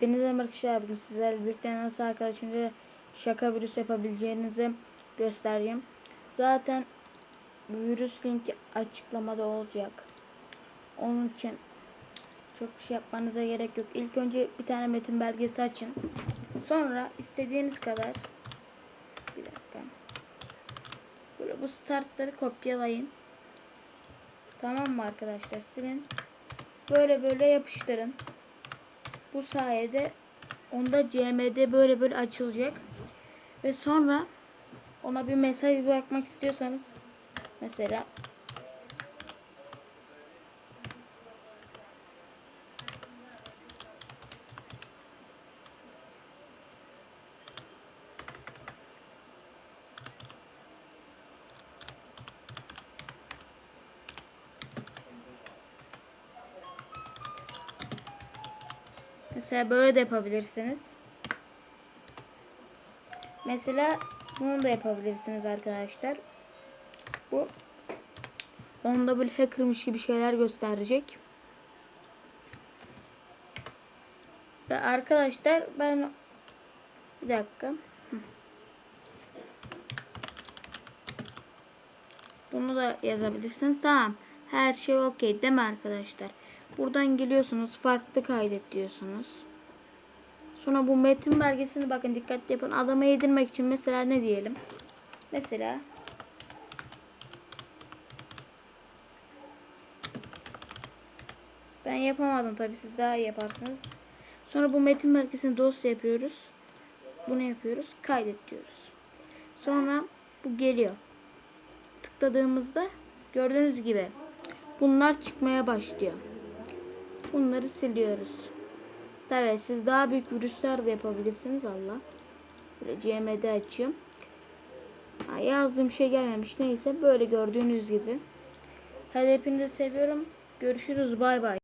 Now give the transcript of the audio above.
Hepinize merhaba. Bugün sizlerle birlikte nasıl arkadaşımıza şaka virüs yapabileceğinizi göstereceğim. Zaten virüs linki açıklamada olacak. Onun için çok bir şey yapmanıza gerek yok. İlk önce bir tane metin belgesi açın. Sonra istediğiniz kadar bir dakika. Böyle bu startları kopyalayın. Tamam mı arkadaşlar? Silin. Böyle böyle yapıştırın. Bu sayede onda CMD böyle böyle açılacak. Ve sonra ona bir mesaj bırakmak istiyorsanız mesela Mesela böyle de yapabilirsiniz. Mesela bunu da yapabilirsiniz arkadaşlar. Bu onda böyle hackermış gibi şeyler gösterecek. Ve arkadaşlar ben bir dakika. Bunu da yazabilirsiniz. Tamam. Her şey okey değil mi arkadaşlar? Buradan geliyorsunuz. Farklı kaydet diyorsunuz. Sonra bu metin belgesini bakın dikkatli yapın. Adama yedirmek için mesela ne diyelim? Mesela ben yapamadım tabi siz daha iyi yaparsınız. Sonra bu metin belgesini dosya yapıyoruz. Bunu yapıyoruz. Kaydet diyoruz. Sonra bu geliyor. Tıkladığımızda gördüğünüz gibi bunlar çıkmaya başlıyor. Bunları siliyoruz. Tabii siz daha büyük virüsler de yapabilirsiniz Allah. Böyle CMD açıyorum. Ha, yazdığım şey gelmemiş. Neyse böyle gördüğünüz gibi. Hadi hepinizi seviyorum. Görüşürüz. Bay bay.